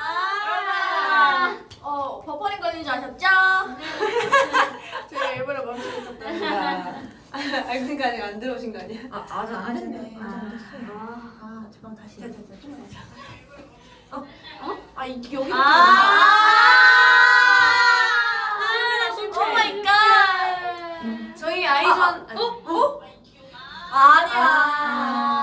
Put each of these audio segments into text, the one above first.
아, 어, 버퍼링 걸린 줄 아셨죠? 제가 일부러 멈추고 있었답니다. 알고 보니까 아직 안 들어오신 거 아니야? 아, 아직 안 됐네. 아. 아직 안 됐어요. 아, 잠깐 다시. 됐다, 됐다. 좀만 더. 어? 어? 아, 이 여기. 실패. 오 마이 갓. 저희 아이전 아, 아니, 어? 어? 아니야. 아.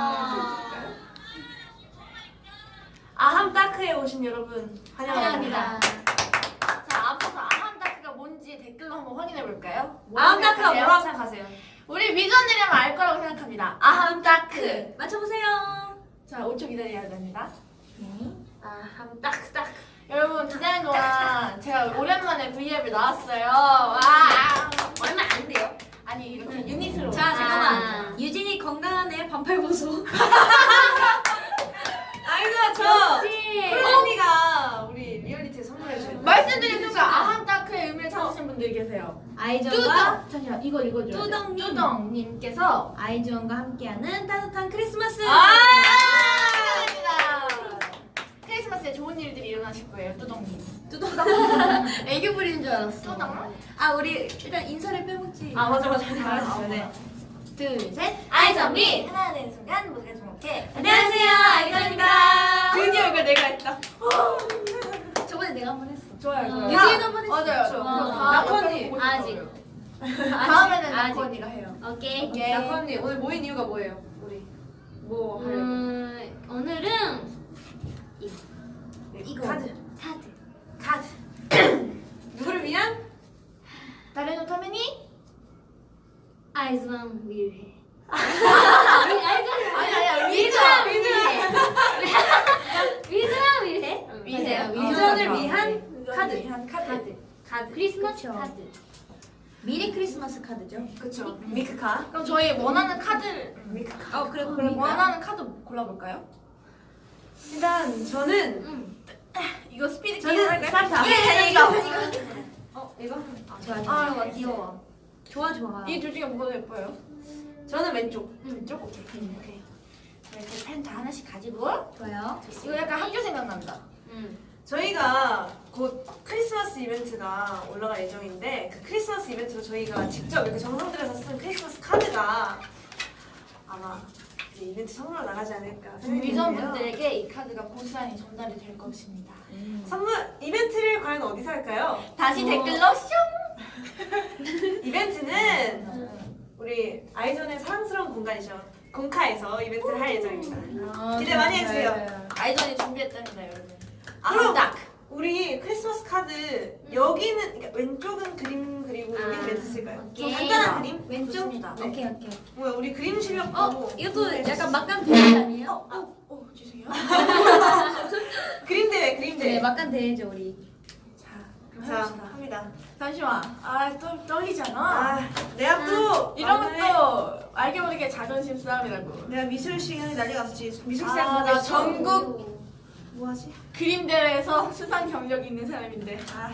아함다크에 오신 여러분 환영합니다. 환영합니다. 자, 앞서서 아함다크가 뭔지 댓글로 한번 확인해 볼까요? 아함다크가 뭐라고 생각하세요? 우리 미전이라면 알 거라고 생각합니다. 아함다크. 맞춰보세요. 자, 5초 기다려야 됩니다. 네. 아함다크다크. 여러분 기다리는 동안 제가 오랜만에 V앱을 나왔어요. 와. 얼마 안 돼요. 아니 이렇게 유닛으로. 자, 잠깐만. 아. 유진이 건강하네. 반팔 보소. 아이고 저 그렇지. 플로미가 우리 리얼리티에 선물해 주셨어요. 말씀드린 순간 아함다크의 의미를 찾으신 분들이 계세요. 뚜덩. 잠시만 이거 읽어줘요. 뚜덩님. 뚜덩님께서 아이전과 함께하는 따뜻한 크리스마스. 아! 축하드립니다. 크리스마스에 좋은 일들이 일어나실 거예요, 뚜덩님. 뚜덩. 애교 부리는 줄 알았어. 뚜덩. 아, 우리 일단 인사를 빼먹지. 아 맞아 맞아 아, 잘하셨어요. 아, 네. 둘, 셋. 아이전미. 하나 되는 순간 모두가 주목해. 안녕하세요. 아이전입니다. 드디어 이걸 내가 했다. 저번에 내가 한번 했어. 좋아요, 좋아요. 유진이도 한번 했어. 맞아요. 저 어. 다음 나코 옆에 언니. 보고 아직. 싶어요. 다음에는 아직. 나코 언니가 해요. 오케이. 오케이. 나코 언니 오늘 모인 이유가 뭐예요? 우리 뭐 하려고? 음, 오늘은 네, 이거. 카드. 카드. 카드. 누구를 위한? 다른 오타메니? 아이즈만 위해. 아니 아니야 위즈 위해. 위즈만 위해. 위즈요. 위전을 아, 위한 카드. 위한 카드. 카드. 카드. 크리스마스 카드. 미리 크리스마스 카드죠. 그쵸. 미크카. 그럼 저희 원하는 카드 미크카. 어, 그래 원하는 카드 골라볼까요? 일단 저는 응. 이거 스피드 게임 저는 할까요? 산타. 예, 이거, 어 이거? 좋아, 아, 좋아. 귀여워. 좋아, 좋아. 이 둘 중에 뭐가 더 예뻐요? 저는 왼쪽. 왼쪽? 오케이. 오케이. 자, 이렇게 펜다 하나씩 가지고 좋아요. 이거 약간 학교 생각난다. 응. 저희가 곧 크리스마스 이벤트가 올라갈 예정인데 그 크리스마스 이벤트로 저희가 직접 이렇게 정성 들여서 쓴 크리스마스 카드가 아마 이제 이벤트 선물로 나가지 않을까 생각이 드는데요. 분들에게 이 카드가 고스란히 전달이 될 것입니다. 선물 이벤트를 과연 어디서 할까요? 다시 어. 댓글로 슝! 이벤트는 우리 아이전의 사랑스러운 공간이죠. 공카에서 이벤트를 할 예정입니다. 기대 많이 해주세요. 아이전이 준비했답니다, 여러분. 그럼 딱. 우리 크리스마스 카드 여기는 그러니까 왼쪽은 그림 그리고 여기는 아, 멘트 쓸까요? 좀 오케이. 간단한 그림? 왼쪽? 좋습니다. 네. 오케이, 오케이. 뭐야 우리 그림 실력도 어, 이것도 약간 막간 대회 아니에요? 어, 어, 죄송해요. 그림 대회 그림 대회 네, 막간 대회죠, 우리. 자 감사합니다 잠시만. 아, 또 떨리잖아. 아 내가 또 이런 오늘 것도 알게 모르게 자존심 싸움이라고. 내가 미술 시간에 난리 갔었지 미술 아, 시간 나 전국 뭐하지? 그림 대회에서 수상 경력이 있는 사람인데. 아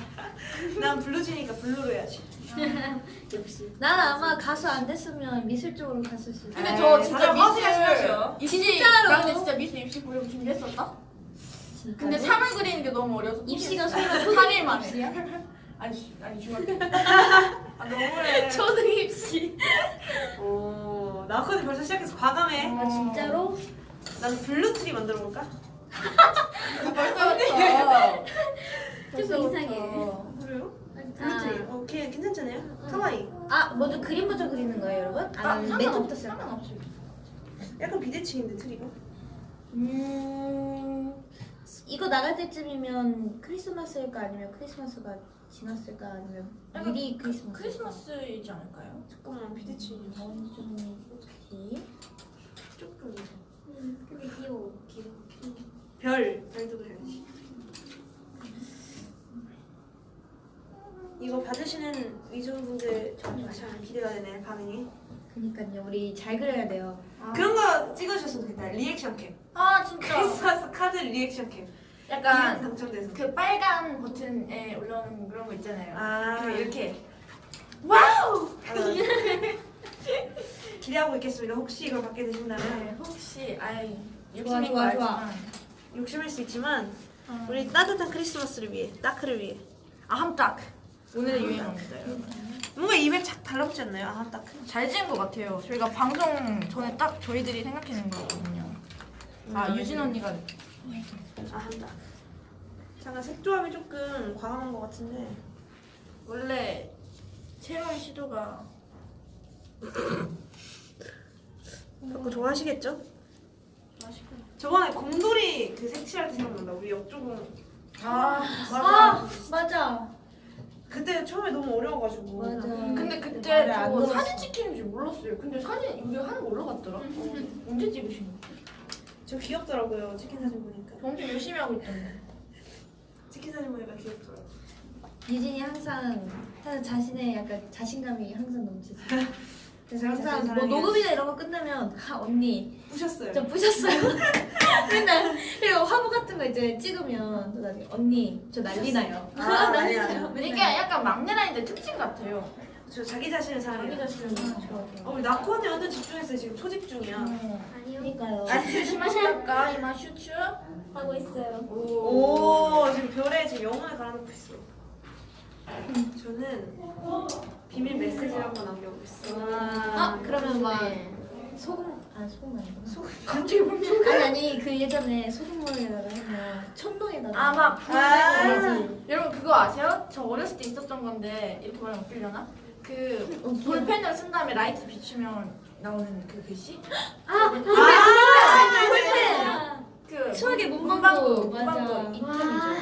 난 블루지니까 블루로 해야지 역시. 난 아마 가수 안 됐으면 미술 쪽으로 갔을 수도 있어. 근데 에이, 저 진짜 다들 허세하시죠. 미술 입시 진짜로. 나 근데 진짜 미술 입시 보려고 준비했었다. 근데 삶을 그리는 게 너무 어려서 입시가. 설마 3일 만에. 입시야? 아니 주- 아니 중학교. 아 너무해. 초등 입시. 오 나코드 벌써 시작해서 과감해 아, 진짜로? 나는 블루트리 만들어 볼까? 벌써부터. 조금 이상해. 그래요? 아. 블루트리 어걔 괜찮잖아요 카와이 아, 먼저 그림부터 그리는 거예요, 여러분? 아, 아니면 맨 처음부터 상관없- 쓸까? 상관없어. 약간 비대칭인데 트리가 음. 이거 나갈 때쯤이면 크리스마스일까 아니면 크리스마스가 지났을까 아니면 약간 미리 크리스마스 크리스마스이지 않을까요? 잠깐만 비대칭이 좀 뭐지? 조금 근데 귀여워 귀여워 별 별도 그려야지 이거 받으시는 위조분들 참 기대가 되네 반응이 그니까요. 우리 잘 그려야 돼요. 그런 거 찍어주셨으면 좋겠다. 리액션 캠 아 진짜. 크리스마스 카드 리액션 캠 약간 이름 당첨돼서. 그 빨간 버튼에 올라오는 그런 거 있잖아요. 아. 그 이렇게. 와우. 아, 기대하고 있겠습니다. 혹시 이걸 받게 되신다면. 네, 혹시 아이 좋아, 욕심인 거 좋아, 좋아. 알지만 욕심일 수 있지만 어. 우리 따뜻한 크리스마스를 위해 따크를 위해 아함딱 오늘의 유행어입니다 여러분 뭔가 입에 착 달라붙지 않나요? 아 따크. 잘 지은 것 같아요 저희가 방송 전에 딱 저희들이 생각해낸 거거든요 아 유진 언니가 아 따크. 잠깐 색조합이 조금 과감한 것 같은데. 원래 새로운 시도가 자꾸 좋아하시겠죠? 저번에 곰돌이 그 색칠할 때 생각난다. 우리 옆조공 아아 맞아. 그때 처음에 너무 어려워가지고. 맞아. 근데 그때 안저 들었어. 사진 찍히는 줄 몰랐어요 근데 사진 여기 하는 거 올라갔더라 언제 찍으신 거? 저 귀엽더라고요. 치킨 사진 보니까. 엄청 열심히 하고 있던데 치킨 사진 보니까 귀엽더라고. 유진이 항상 항상 자신의 약간 자신감이 항상 넘치지. 그래서 자신 항상 뭐. 녹음이나 이런 거 끝나면 아 언니 부셨어요. 저 부셨어요. 맨날 그리고 화보 같은 거 이제 찍으면 또 나중에 언니 저 난리 나요. 아, 난리 난리 나요. 나요. 이게 맨날. 약간 막내라인데 특징 같아요 저 자기 자신을 사랑해요. 자기 자신을 좋아 좋아. 어, 우리 나코한테 완전 집중했어요. 지금 초집중이야. 그러니까요. 조심하실까 이마 슈츠 하고 있어요. 오, 지금 별에 지금 영혼을 갈아놓고 있어. 저는 비밀 메시지를 한번 남겨보고 있어. 아 그러면 막 네. 소금 아 소금 아니고 소금. 갑자기 멈춰 아니 아니 그 예전에 소금물에다가 하면 천둥에다가 아막 아. 여러분 그거 아세요? 저 어렸을 때 있었던 건데 이렇게 말하면 웃기려나? 그 어, 볼펜을 쓴 다음에 라이트 비추면 나오는 그 글씨? 아 볼펜! 그 추억의 문- 문방구. 문방구 맞아. 저거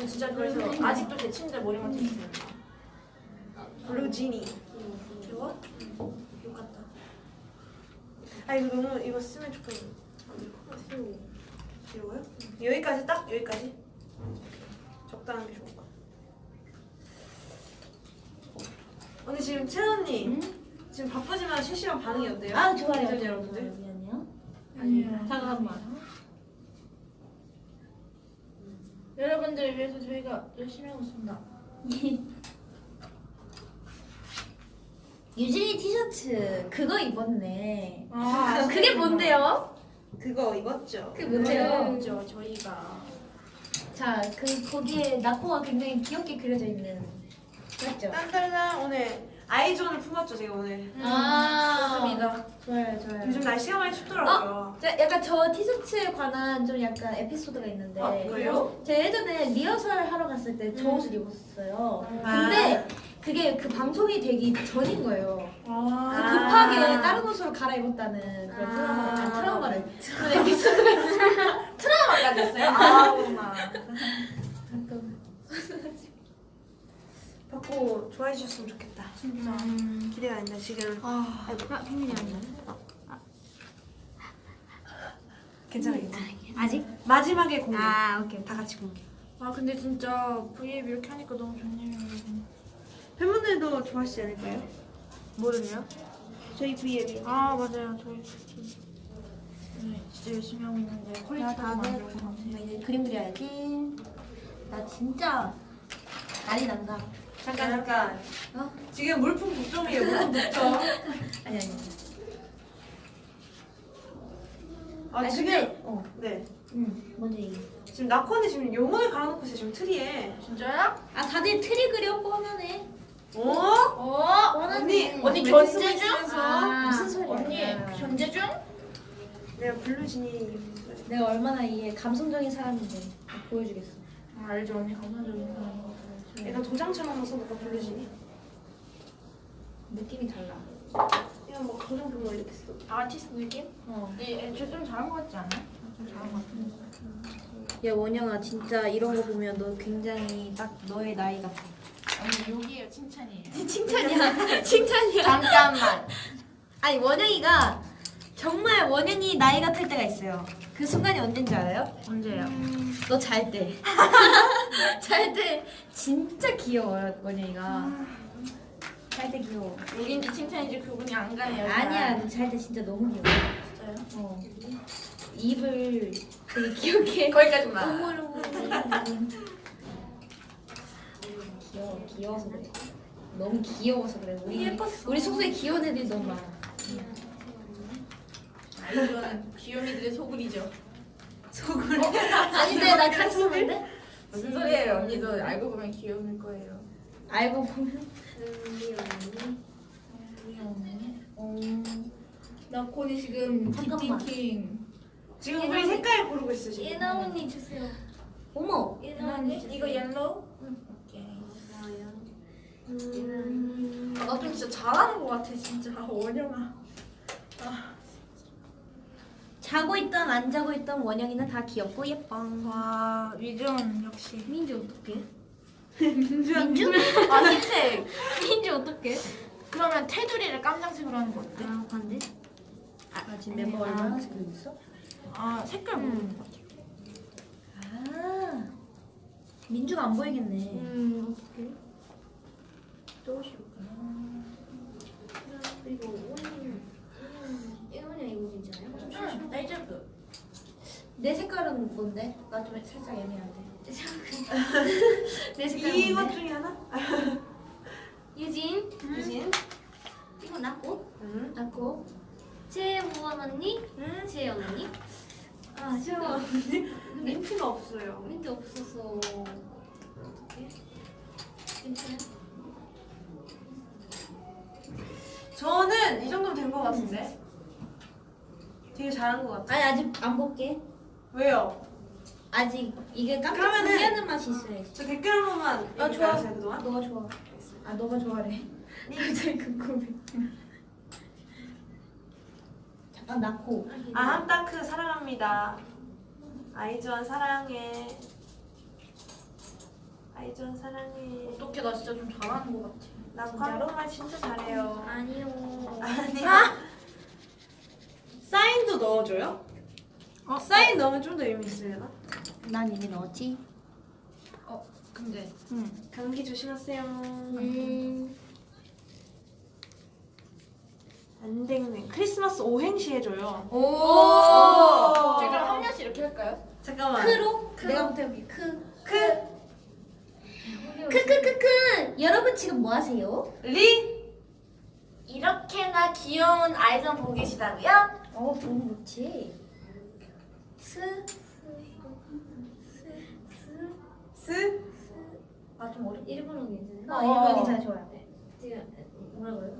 진짜 좋아해서 아직도 제 침대 머리맡에 있어요 블루지니. 이거? 이거 같다 아 이거 너무 이거 쓰면 조금. 이거요? 여기까지 딱 여기까지. 적당한 게 좋을 것 같아. 언니 지금 채 언니 지금 바쁘지만 실시간 반응이 어때요? 아 좋아요. 여러분들. 잠깐만. 여러분들 위해서 저희가 열심히 하고 있습니다 유진이 티셔츠 그거 입었네. 아 그게 뭔데요? 그거 입었죠? 그게 뭔데요? 그죠 저희가 자, 그 거기에 나코가 굉장히 귀엽게 그려져 있는 맞죠? 딴딴딴 오늘 아이존을 품었죠 제가 오늘. 아, 좋습니다 좋아요, 좋아요. 요즘 날씨가 많이 춥더라고요. 자, 약간 저 티셔츠에 관한 좀 약간 에피소드가 있는데 아, 그래요? 제가 예전에 리허설 하러 갔을 때저 음. 옷을 입었어요. 아. 근데 그게 그 방송이 되기 전인 거예요. 아 아. 급하게 다른 옷으로 갈아입었다는 그런 아. 트라우마, 아, 트라우마를 그런 에피소드가 있어요. 트라우마까지 했어요? 아우 막 가끔. 받고 좋아해 주셨으면 좋겠다. 진짜 기대가 된다 지금. 아 아이고, 팽민이 아니야. 괜찮아 괜찮아. 아직? 마지막에 공개. 아, 오케이. 다 같이 공개. 아 근데 진짜 V앱 이렇게 하니까 너무 좋네요 팬분들도 좋아하시지 않을까요? 뭐를요? 저희 V앱이. 아 맞아요 저희 네, 진짜 열심히 하고 있는데 퀄리티 다 만들고 나 이제 그림 그려야지. 나 진짜 난리 난다. 잠깐 잠깐. 어? 지금 물품 독점이에요. 물품 독점. 아니 아니. 아 아니, 지금 근데- 어. 네 응. 먼저 얘기. 지금 나코언니 지금 용어를 갈아놓고 있어요. 지금 트리에. 진짜요? 아 다들 트리 그려 뻔하네. 어? 어? 언니 언니 견제 쓰고 중? 있으면서 아, 무슨 소리야? 언니 견제 중? 내가 블루진이 내가 얼마나 이게 감성적인 사람인지 보여주겠어. 아, 알죠 언니 감사적인 사람 같아요 내가 도장처럼 한번 써볼까 블루진이? 느낌이 달라. 이건 뭐 도장 보면 이렇게 써. 아티스트 느낌? 어. 네, 저좀 잘한 것 같지 않아요? 좀 잘한 것 같아요 야 원영아 진짜 이런 거 보면 너 굉장히 딱 너의 나이 같아. 언니 여기에요 칭찬이에요 칭찬이야. 칭찬이야. 잠깐만 아니 원영이가 정말 원영이 나이 같을 때가 있어요. 그 순간이 언젠지 알아요? 언제요? 너 잘 때. 잘 때 진짜 귀여워요 원영이가. 잘 때 귀여워. 여긴지 칭찬인지 구분이 안 가네요 아니야 잘 때 진짜 너무 귀여워. 진짜요? 어. 입을 되게 귀엽게. 거기까지만 오물오물. 귀여워 귀여워서 그래. 너무 귀여워서 그래. 우리 예뻤어. 우리 숙소에 귀여운 애들이 너무 많아. 아이즈원은 귀요미들의 소굴이죠. 속을. 아닌데 나 카리스마인데? 무슨 소리예요? 언니도 알고 보면 귀요미일 거예요. 알고 보면. 나 코디 지금 잠깐만. 딥띵킹. 지금 우리 색깔 고르고 있어 지금. 예나 언니 주세요. 어머. 예나 언니 이거 옐로우? 오케이. 아, 나좀 진짜 잘하는 것 같아 진짜 아, 원영아. 자고 있던 안 자고 있던 원영이는 다 귀엽고 예뻐. 와 위전 역시. 민주 어떡해? 민주야. 민주? 아 흰색. 민주 어떡해? 그러면 테두리를 깜장색으로 하는 거 어때? 아 반대? 아 지금 멤버 얼마나 지금 있어? 아 색깔 모르는 것 같아. 아 민주가 안 보이겠네. 음 어떻게? 또 씌울까? 그리고 오늘 예나언니 이거 괜찮아요? 좀 응, 레이저드. 내 색깔은 뭔데? 나 좀 살짝 애매한데. 내 색깔은 이것 뭔데? 중에 하나? 유진 유진. 이거 나고 응. 낳고 최우원 언니 재현 언니 아 재원 언니 민트가 없어요. 민트 없어서 괜찮아요? 저는 이 정도면 된 것 같은데. 되게 잘한 것 같아. 아니 아직 안 볼게. 왜요? 아직 이게 깜짝 그러면은- 놀라는 맛이 있어야지. 저 댓글 한 번만 아 좋아. 읽을까요, 그동안? 너가 좋아. 아 너가 좋아래. 갑자기 궁금해. 잠깐 낳고. 아 함다크 사랑합니다. 아이즈원 사랑해. 아이즈원 사랑해. 어떻게 나 진짜 좀 잘하는 것 같아. 나? 한국말 진짜 잘해요. 아니요 아니야. 사인도 넣어줘요? 어? 사인 넣으면 좀 더 의미 있으려나? 난 이미 넣었지. 어 근데 감기 조심하세요. 음안 되네. 크리스마스 오행시 해줘요. 오. 오. 지금 한 명씩 이렇게 할까요? 잠깐만. 크로? 내가 못해볼게. 크. 크, 크크크크. 여러분 지금 뭐 하세요? 리, 이렇게나 귀여운 아이전 보고 계시다고요? 어 너무 좋지. 스. 스, 아 좀 어렵. 일본어 괜찮아요? 어 일본이 잘 좋아요. 지금 뭐라고요?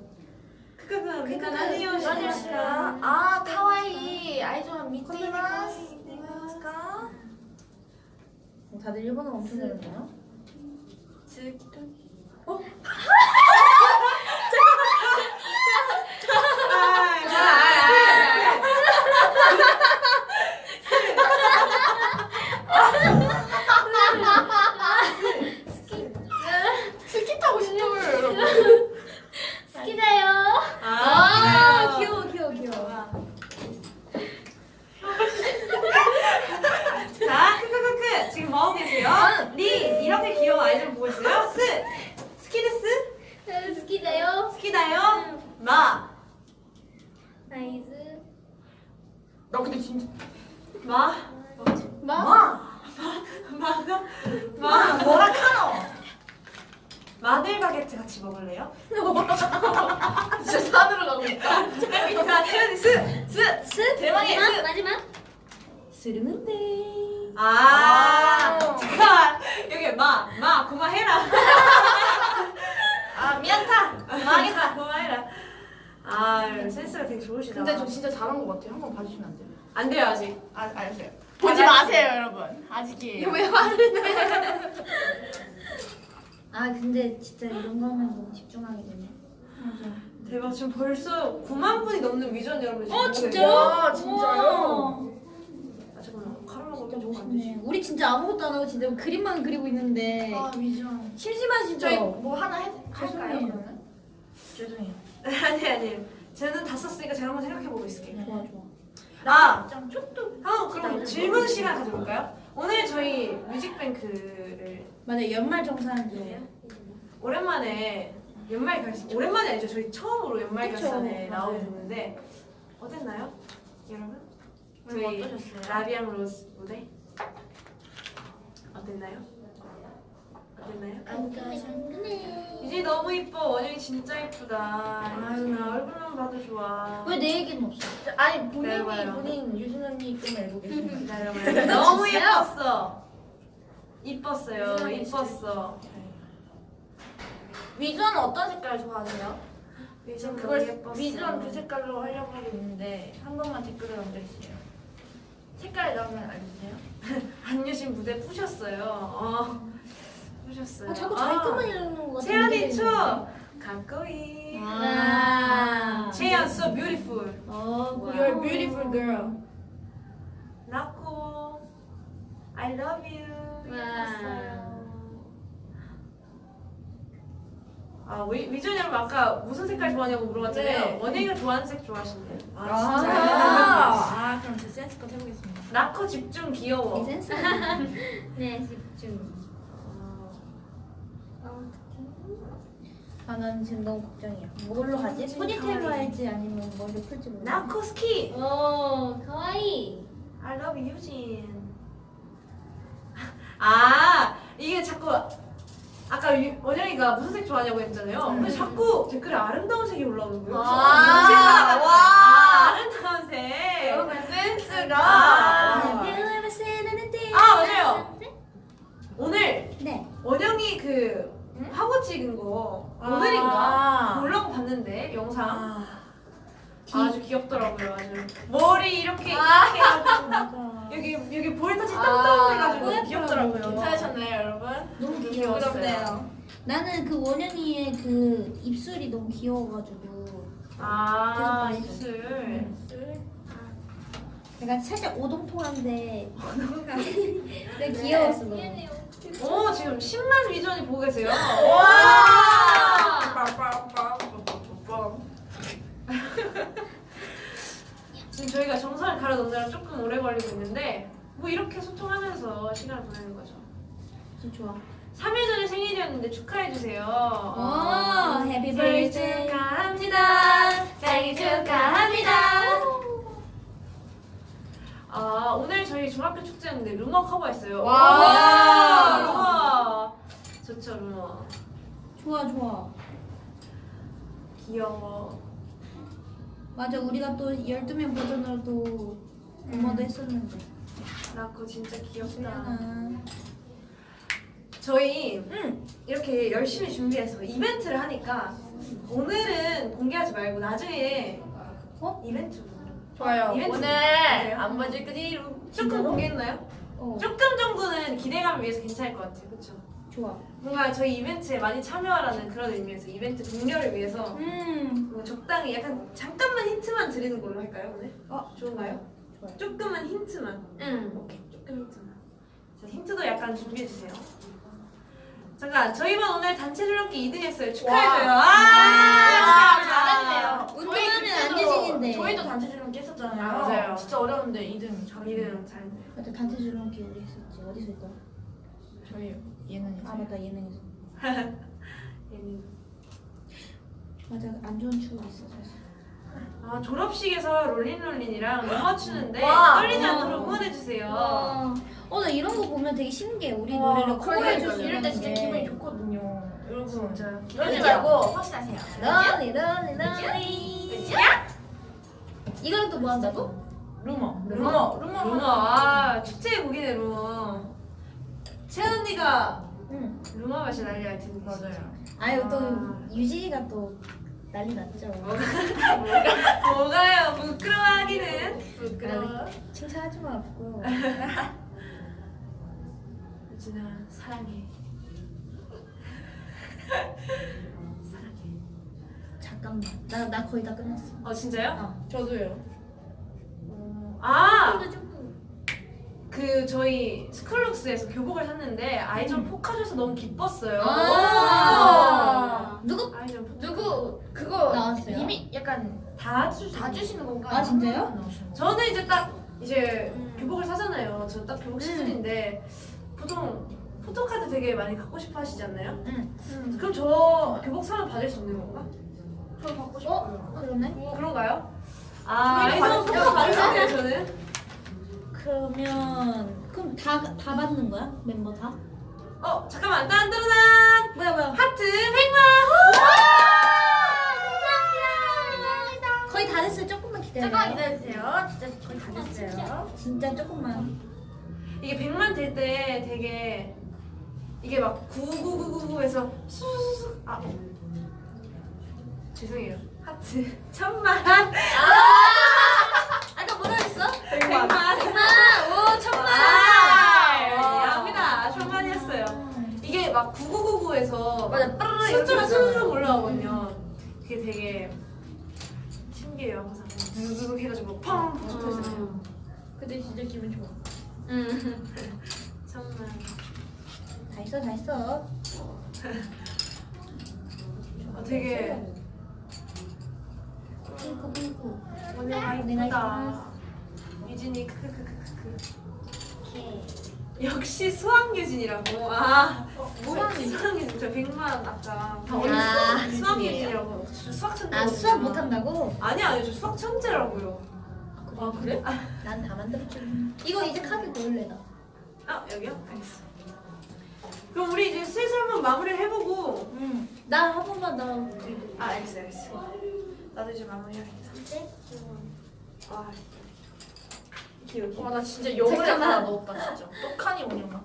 크크크, 미카나니요 안녕하세요. 아 카와이 아이전 미티마스. 어, 다들 일본어 엄청 잘하네요. 스 키 타고 싶어요 여러분. 스키다요 아 귀여워 귀여워 귀여워. 자, 크크크크. 지금 뭐 하고 계세요? 리, 이렇게 귀여운 아이들 보고 있어요? 스, 스키데스, 네, 스키다요 스키다요, 마, 아이즈 나 근데 진짜 마, 마. 마가, 마, 뭐라 카노? 마늘 바게트 같이 먹을래요? 진짜 산으로 가고 있다. 자, 채연이 스, 스, 스. 대망의 마지막 마지막 스르는데. 아, 아. 잠깐 여기 마, 마, 그만해라. 아 미안타. 망했다, 그만해라. 아, 센스가 되게 좋으시다. 근데 저 진짜 잘한 것 같아요. 한 번 봐주시면 안 돼요? 안 돼요 아직. 아 알았어요. 보지 마세요 여러분. 아직이에요. 왜 아 근데 진짜 이런 거 하면 너무 집중하게 되네. 대박 지금 벌써 9만 분이 넘는 위전 여러분 지금 어 진짜요? 와, 진짜요? 아 잠깐만 카메라 진짜 먹으면 좀안 되지. 우리 진짜 아무것도 안 하고 진짜 그림만 그리고 있는데 아 위전. 심심하시죠? 저희 뭐 하나 해 할까요? 죄송해요. 그러면? 죄송해요. 아니 아니. 저는 다 썼으니까 제가 한번 생각해 보고 있을게요. 좋아 좋아. 아, 좀 쪽도. 아 그럼 질문 시간 가져볼까요? 오늘 저희 뮤직뱅크를 맞아 연말 정산제. 네. 오랜만에 연말 결산 오랜만이 아니죠 저희 처음으로 연말 그쵸, 결산에 맞아요. 됐는데 어땠나요, 여러분? 저희 어떠셨어요? 라비앙 로즈 무대 어땠나요? 됐나요? 유진이 너무 이뻐. 원영이 진짜 이쁘다. 아유 나 얼굴만 봐도 좋아. 왜 내 얘기는 없어? 아니 본인이 기다려봐요. 본인 유진 언니 꿈을 알고 계신 기다려봐요. 너무? 예뻤어. 이뻤어요. 이뻤어. 위전 어떤 색깔 좋아하세요? 위전 그걸 너무 예뻤어. 위전 두 색깔로 하려고 하고 있는데 한 번만 댓글을 남겨주세요. 색깔 나오면 알려주세요. 안유신 무대 부셨어요. 어. 부셨어요. 아, 자꾸 자기 것만 이러는 거 같아. 채연이 추 가까이. 아. 채연 so beautiful. 어, You're a beautiful girl. 나코 I love you. 와. 아 위, 위전 여러분 아까 무슨 색깔 좋아하냐고 물어봤잖아요. 네. 원영이가 좋아하는 색 좋아하신대요. 아, 진짜요? 아 그럼 제 센스껏 해보겠습니다. 나코 집중 귀여워. 이 센스. 네, 집중. 아, 난 지금 너무 걱정이야. 뭘로 하지? 진짜 포니테일로. 할지 아니면 머리 풀지 모르겠어. 나코 스키. 오, 가와이. I love 유진. 아 이게 자꾸 아까 유- 원영이가 무슨 색 좋아하냐고 했잖아요. 근데 자꾸 댓글에 아름다운 색이 올라오는 거예요. 아, 와 와. 아름다운 색. 여러분 센스가. 아. You anything? 아 맞아요. 오늘 네. 원영이 그 응? 화보 찍은 거 아. 오늘인가 보려고 봤는데 영상 아. 아주 귀엽더라고요. 아주 머리 이렇게 아. 이렇게 해가지고. 여기 여기 볼터치 아, 땅땅해가지고 뽀얗더라고요. 귀엽더라고요. 괜찮으셨나요, 여러분? 너무 귀여웠어요. 나는 그 원영이의 그 입술이 너무 귀여워가지고 아 계속 입술. 약간 살짝 오동통한데 되게 귀여웠어 너무. 오 지금 10만 위전이 보고 계세요. 와! 지금 저희가 정선을 가려 놓느라 조금 오래 걸리고 있는데 뭐 이렇게 소통하면서 시간을 보내는 거죠. 진짜 좋아. 3일 전에 생일이었는데 축하해 주세요. 오, 해피 생일 birthday. 축하합니다. 생일 축하합니다. 아 오늘 저희 중학교 축제였는데 루머 커버했어요. 와. 루머 좋죠 루머. 좋아 좋아. 귀여워. 맞아 우리가 또 12명 버전으로 또 음원도 했었는데. 나 그거 진짜 귀엽다. 수연아. 저희 이렇게 열심히 준비해서 이벤트를 하니까 오늘은 공개하지 말고 나중에 어? 이벤트 좋아요. 이벤트 오늘? 안 봐줄 거지로. 조금 진짜로? 공개했나요? 어 조금 정도는 기대감을 위해서 괜찮을 것 같아요. 그렇죠? 좋아. 뭔가 저희 이벤트에 많이 참여하라는 그런 의미에서 이벤트 동료를 위해서 음. 적당히 약간 잠깐만 힌트만 드리는 걸로 할까요 오늘? 어 좋은가요? 좋아요. 조금만 힌트만. 응. 오케이 조금 힌트만. 자 힌트도 약간 준비해 주세요. 잠깐 저희만 오늘 단체 줄넘기 2등했어요. 축하해줘요. 와. 아, 와, 잘했네요. 운동하면 안유진인데. 저희도 단체 줄넘기 했었잖아요. 맞아요. 진짜 어려운데 2등 잘 2등 잘했네요. 맞아 단체 줄넘기 우리 했었지. 어디서 했더라? 저희 예능에서. 아 맞다 예능에서. 얘는 맞아 안 좋은 추억 있어 사실. 아 졸업식에서 롤린롤린이랑 못 맞추는데 와. 떨리지 와. 않도록 응원해 주세요. 어나 이런 거 보면 되게 신기해. 우리 와, 노래를 커버해 그러니까요. 이럴 때 진짜 게. 기분이 좋거든요. 여러분. 진짜. 그러지 말고 확신하세요. 러니 러니 러니. 이거랑 또 뭐 한다고? 루머. 루머? 루머. 루머 아 축제의 곡이네 루머. 채은 언니가 응. 루머 맛이 난리 날 텐데. 맞아요. 아유 아. 또 유진이가 또 난리 났죠. 뭐가요? 부끄러워하기는. 부끄러워. 칭찬하지 마 부끄러워. 유진아. 사랑해. 잠깐만. 나 나 거의 다 끝났어. 어 진짜요? 어. 저도요. 아. 근데 좀그 저희 스쿨룩스에서 교복을 샀는데 아이전 포카줘서 너무 기뻤어요. 아. 누구? 아이전 포카. 누구 그거 나왔어요? 이미 약간 다 주. 다 주시는 건가요? 아, 진짜요? 저는 이제 딱 이제 음. 교복을 사잖아요. 저 딱 교복 시즌인데 보통 포토카드 되게 많이 갖고 싶어 하시지 않나요? 응. 그럼 저 교복 사면 받을 수 있는 건가? 저 받고 싶어요. 그러네. 그런가요? 아, 저희도 아이전 받을 수 포카 있어요. 받으세요 저는. 그러면 그럼 다 다 받는 거야? 멤버 다? 어 잠깐만 딴따르단 뭐야 뭐야? 하트 100만 감사합니다. 거의 다 됐어요. 조금만 기다려. 잠깐 기다려주세요. 진짜 거의 다 됐어요. 진짜 조금만. 이게 100만 될 때 되게 이게 막 99999에서 수수수 아 죄송해요. 하트. 천만 아까 뭐라 그랬어? 100만 아, 오 천만. 아, 합니다. 천만이었어요. 이게 막 9999에서 맞아, 빠르르 숫자가 오잖아요. 올라오거든요. 그게 되게 신기해요 항상. 누두둑 해가지고 펑 터지잖아요. 근데 진짜 기분 좋아. 천만 다 했어 다 했어. 아, 되게 핑크 핑크. 오늘 아 내가 이쁘다 유진이 크크크크크 오케이. 역시 수학유진이라고 아 수학유진. 수학유진 저 100만 아까 아, 수학유진이라고 저 수학 천재 아 수학 못한다고? 아니 아니 저 수학 천재라고요 아 그래? 난 다 만들었지. 이거 이제 카드 고를래다. 아 여기요? 알겠어 그럼 우리 이제 슬슬 한번 마무리를 해보고 응. 나한 번만 나. 아 알겠어 알겠어 나도 이제 마무리해야겠다 아 기억이 와, 나 진짜 잠깐만. 하나 넣었다, 진짜. 똑하니 오냐마.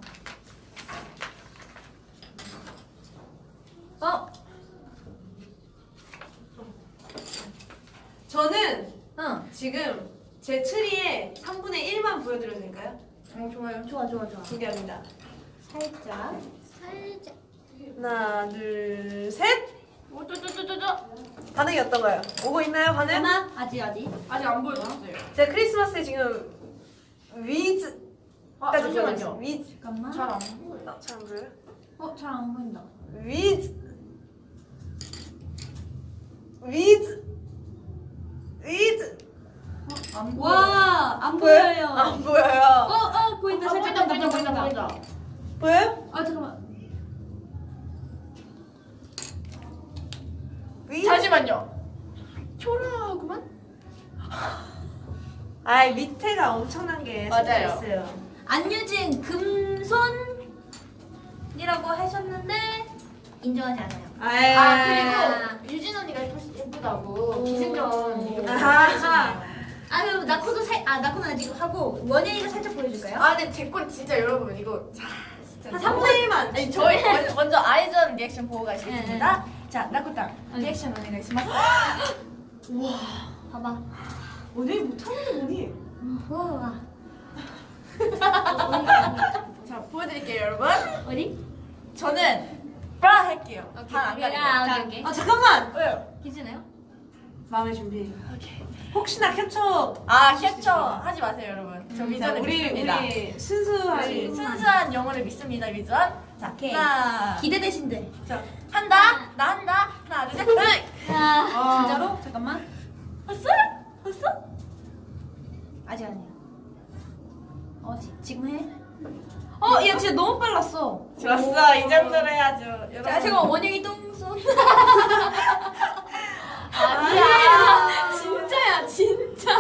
어? 저는 응. 지금 제 트리에 3분의 1만 보여드려도 될까요? 어, 좋아요. 좋아 좋아 좋아. 준비합니다 살짝. 살짝. 하나 둘 셋 오, 저, 저, 저, 저, 저. 반응이 어떤가요? 오고 있나요 반응? 하나 아직 아직. 아직 안 보여줬어요. 제가 크리스마스에 지금 위즈까지 아, 보여드렸어요 잠시만요. 위즈 잠깐만. 잘 안 보여. 아, 잘안 보여요? 어잘 안 보인다. 위즈 위즈 위즈 안 보여. 와안 보여요? 보여요. 안 보여요 어어 보인다 아, 살짝 보인다, 보인다, 보인다, 보인다. 보여요? 아 잠깐만. 잠시만요. 초라하구만? 아 밑에가 엄청난 게 맞아요. 있어요 안유진 금손이라고 하셨는데 인정하지 않아요. 아이. 아, 그리고 유진 언니가 예쁘- 예쁘다고 기승전 아하. 아 그럼 나코도 살 아 나코는 아직 하고 원영이가 살짝 보여줄까요? 아, 근데 제건 진짜 여러분 이거 자, 진짜 한 3분의 1만 아니 저희 먼저, 먼저 아이전 리액션 보고 가시겠습니다. 자, 나코땅 리액션 오네가시마스. 봐봐. 오늘 못하는데 뭐니? 우와. 자, 보여드릴게요, 여러분. 어디? 저는 브라 할게요. 오케이. 가리고. 아, 자, 오케이, 오케이. 아 잠깐만 왜요? 괜찮아요? 마음의 준비 오케이. 혹시나 캡처 아, 캡처 하지 마세요, 여러분. 저 자, 위전을 우리 믿습니다. 우리 순수하게 우리 순수한 영어를 믿습니다, 위전. 자, 오케이. 하나, 기대되신데. 자 한다, 나 한다. 하나, 둘, 셋. 으이! 아. 진짜로? 잠깐만. 봤어? 봤어? 아직 아니야. 어 지, 지금 해. 어, 야 진짜 너무 빨랐어. 좋았어, 이 정도로 해야죠. 여러분. 자, 잠깐 원영이 똥손. 아니야. 진짜야, 진짜.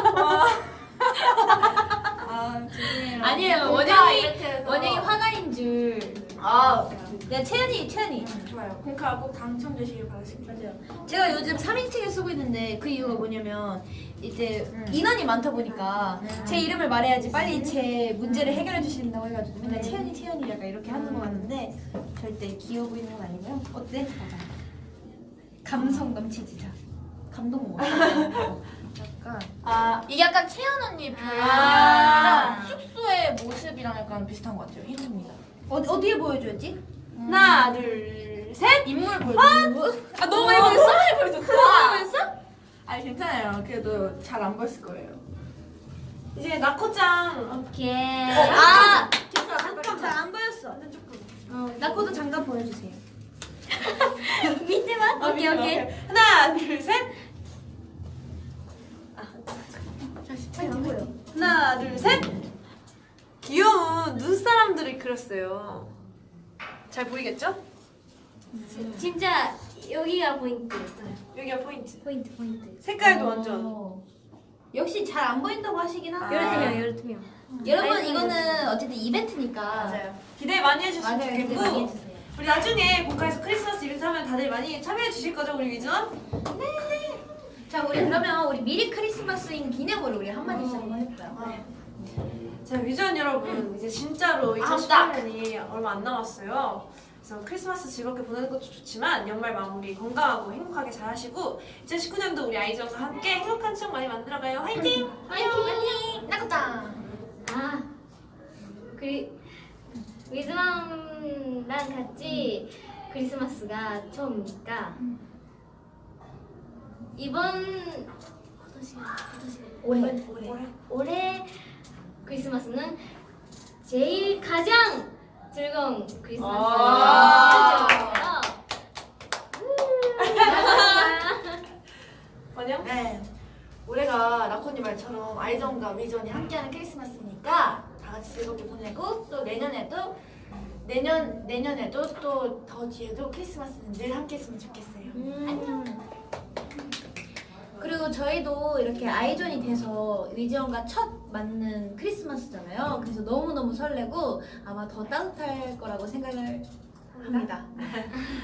아 죄송해요 아니에요. 원영이. 원영이 화가인 줄. 아, 야 채연이 채연이. 좋아요. 공카 꼭 당첨되시길 바라십니다. 맞아요. 제가 요즘 3인칭을 쓰고 있는데 그 이유가 뭐냐면 이제 인원이 많다 보니까 제 이름을 말해야지 빨리 제 문제를 해결해 주신다고 해가지고 맨날 채연이 채연이 약간 이렇게 하는 거 같는데 절대 귀여워 보이는 건 아니고요. 어때? 감성 넘치지 자. 감동 먹어. 약간 아 이게 약간 채연 언니 별명이랑 아. 숙소의 모습이랑 약간 비슷한 것 같아요. 힌트입니다. 어디 어디에 보여줘야지? 하나 둘 셋 인물 보여주고. 아 너무 많이 보였어? 많이 보여줬어. 너무 많이 보였어? 아니 괜찮아요. 그래도 잘 안 보였을 거예요. 이제 나코짱 오케이. 아, 괜찮아. 잠깐 잘 안 보였어. 완전 조금 어, 나코도 장갑 보여주세요. 밑에만? 오케이 오케이. 하나 둘셋 안 보여. 하나 둘 셋 귀여운 눈사람들을 그렸어요 잘 보이겠죠? 진짜 여기가 포인트. 여기가 포인트 포인트 포인트. 색깔도 완전 어. 역시 잘 안 보인다고 하시긴 하는데 요르트명 요르트명. 여러분 이거는 어쨌든 이벤트니까 맞아요. 기대 많이 해주셨으면 기대 좋겠고 해주세요 우리 나중에 본가에서 크리스마스 이벤트 하면 다들 많이 참여해 주실 거죠 우리 위전? 자 우리 그러면 우리 미리 크리스마스인 기념으로 우리 한마디씩 한번 해볼까요? 자 위전 여러분 이제 진짜로 아, 2018년이 얼마 안 남았어요. 그래서 크리스마스 즐겁게 보내는 것도 좋지만 연말 마무리 건강하고 행복하게 잘 하시고 2019년도 우리 아이전과 함께 행복한 추억 많이 만들어가요. 화이팅! 화이팅! 나갔다! 아, 그리 위즈왕랑 같이 크리스마스가 처음이니까 이번 어떠시가 어떠시가 올해. 올해 올해 크리스마스는 제일 가장 즐거운 크리스마스 아. 번영? 네. 올해가 라코님 말처럼 아이전과 위전이 함께하는 크리스마스니까 다 같이 즐겁게 보내고 또 내년에도 내년 내년에도 또 더 뒤에도 크리스마스는 늘 함께했으면 좋겠어요. 안녕. 그리고 저희도 이렇게 아이존이 돼서 위지원과 첫 맞는 크리스마스잖아요. 그래서 너무너무 설레고 아마 더 따뜻할 거라고 생각을 합니다.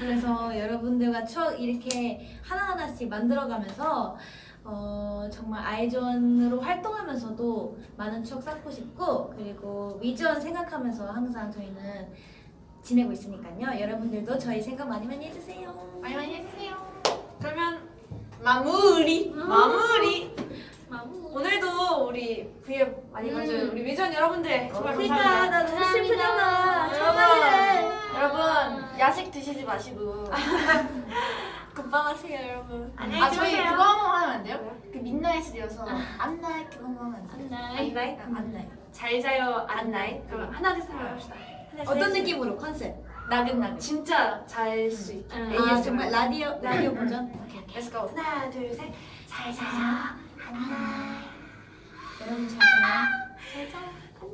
그래서 여러분들과 추억 이렇게 하나하나씩 만들어가면서 어, 정말 아이존으로 활동하면서도 많은 추억 쌓고 싶고 그리고 위지원 생각하면서 항상 저희는 지내고 있으니까요. 여러분들도 저희 생각 많이 많이 해주세요. 많이 많이 해주세요. 그러면 마무리. 마무리! 마무. 오늘도 우리 V앱 많이 음. 봐준 우리 위전 여러분들 정말 그러니까 감사합니다. 나 너무 슬프잖아. 여러분, 여러분 야식 드시지 마시고 건강하세요 여러분. 안녕히 아 저희 주무세요. 그거 한 번 하면 안 돼요? 그 민나잇이어서 안나잇 그거 한번 하면 안 돼요? 안나잇. 안나잇? 안나잇. 잘 자요 안나잇 그럼 하나 둘셋 한번 합시다 하나, 둘, 어떤 셋. 느낌으로 컨셉? 나긋나긋. 진짜 잘 수 있게 음. 아 ASMR. 정말 라디오 라디오 버전. Let's go. 하나 둘 셋. 잘 자요. 안나잇. 여러분 잘 자요.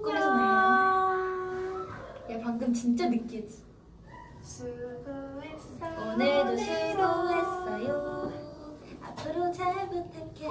꿈에서 봐요. 야 방금 진짜 느끼했어. 오늘도 수고했어요. 앞으로 잘 부탁해.